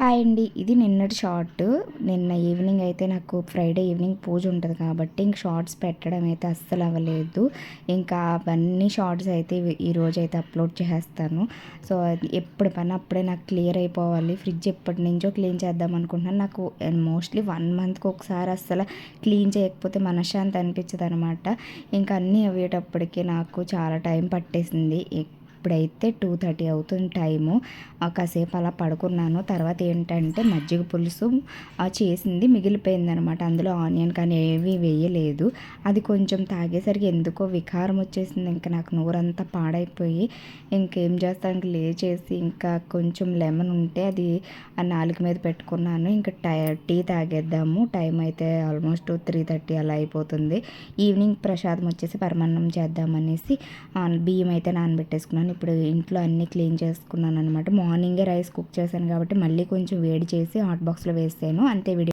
Hi అండి. ఇది నిన్నటి షార్ట్. నిన్న ఈవినింగ్ అయితే నాకు ఫ్రైడే ఈవినింగ్ పూజ ఉంటుంది కాబట్టి ఇంక షార్ట్స్ పెట్టడం అయితే అస్సలు అవ్వలేదు. ఇంకా అవన్నీ షార్ట్స్ అయితే ఈరోజు అయితే అప్లోడ్ చేసేస్తాను. సో ఎప్పుడు పని అప్పుడే నాకు క్లియర్ అయిపోవాలి. ఫ్రిడ్జ్ ఎప్పటి నుంచో క్లీన్ చేద్దాం అనుకుంటున్నాను. నాకు మోస్ట్లీ వన్ మంత్కి ఒకసారి అస్సలు క్లీన్ చేయకపోతే మనశ్శాంతి అనిపించదు అనమాట ఇంకా అన్నీ అయ్యేటప్పటికి నాకు చాలా టైం పట్టేసింది. ఇప్పుడైతే టూ థర్టీ అవుతుంది టైము. కాసేపు అలా పడుకున్నాను. తర్వాత ఏంటంటే మజ్జిగ పులుసు చేసింది మిగిలిపోయింది అనమాట అందులో ఆనియన్ కానీ ఏవి వేయలేదు. అది కొంచెం తాగేసరికి ఎందుకో వికారం వచ్చేసింది. ఇంకా నాకు నోరంతా పాడైపోయి ఇంకేం చేస్తాను లేచేసి ఇంకా కొంచెం లెమన్ ఉంటే అది ఆ నాలుగు మీద పెట్టుకున్నాను. ఇంకా టై టీ తాగేద్దాము. టైం అయితే ఆల్మోస్ట్ త్రీ థర్టీ అలా అయిపోతుంది. ఈవినింగ్ ప్రసాదం వచ్చేసి పరమాన్నం చేద్దామనేసి బియ్యం అయితే నానబెట్టేసుకున్నాను. ఇప్పుడు ఇంట్లో అన్నీ క్లీన్ చేసుకున్నాను అనమాట మార్నింగే రైస్ కుక్ చేశాను కాబట్టి మళ్ళీ కొంచెం వేడి చేసి హాట్ బాక్స్లో వేసాను అంతే వీడియో